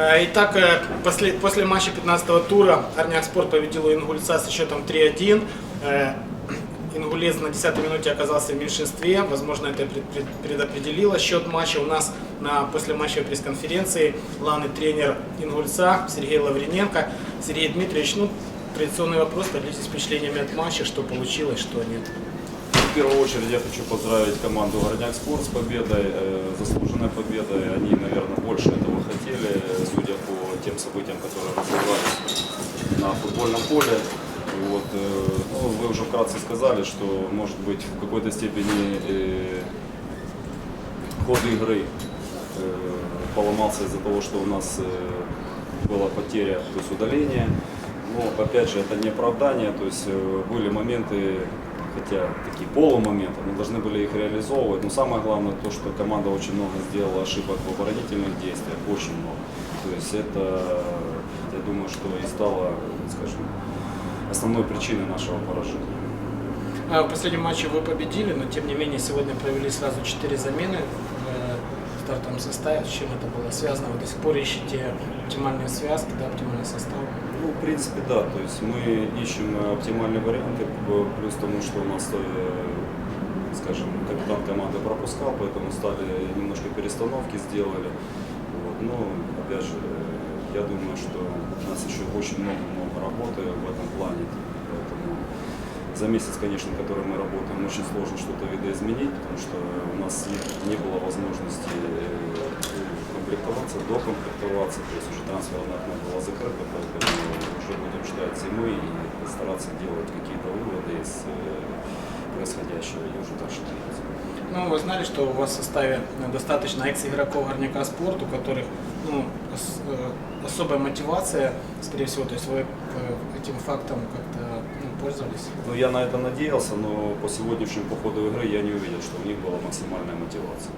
Э, Итак, э, после, после матча 15 тура Арняк Спорт победил Ингульца с счетом 3-1. Э, Ингулец на 10 минуте оказался в меньшинстве. Возможно, это пред- пред- предопределило счет матча. У нас на послематчевой пресс-конференции главный тренер Ингульца Сергей Лавриненко. Сергей Дмитриевич, ну, традиционный вопрос, поделитесь впечатлениями от матча, что получилось, что нет. В первую очередь я хочу поздравить команду Горняк Спорт с победой, э, заслуженной победой. Они, наверное, больше этого хотели, э, судя по тем событиям, которые развивались на футбольном поле. Вот, э, ну, вы уже вкратце сказали, что, может быть, в какой-то степени э, ход игры э, поломался из-за того, что у нас э, была потеря, то есть удаление. Но, опять же, это не оправдание, то есть э, были моменты, хотя такие полумоменты, мы должны были их реализовывать. Но самое главное то, что команда очень много сделала ошибок в оборонительных действиях, очень много. То есть это, я думаю, что и стало, скажем, основной причиной нашего поражения. А В последнем матче вы победили, но тем не менее сегодня провели сразу 4 замены стартовом составе. С чем это было связано? Вы до сих пор ищете оптимальные связки, да, оптимальный состав? Ну, в принципе, да. То есть мы ищем э, оптимальные варианты, плюс тому, что у нас, э, скажем, капитан команды пропускал, поэтому стали немножко перестановки сделали. Вот. Но, опять же, я думаю, что у нас еще очень много-много работы в этом плане. Поэтому за месяц, конечно, который мы работаем, очень сложно что-то видоизменить, потому что у нас не, было комплектоваться, докомплектоваться, то есть уже трансферное окно было закрыто, поэтому уже будем ждать зимы и стараться делать какие-то выводы из э, происходящего и уже дальше двигаться. Ну, вы знали, что у вас в составе достаточно экс-игроков Горняка Спорт, у которых ну, э, особая мотивация, скорее всего, то есть вы э, этим фактом как-то ну, пользовались? Ну, я на это надеялся, но по сегодняшнему по ходу игры я не увидел, что у них была максимальная мотивация.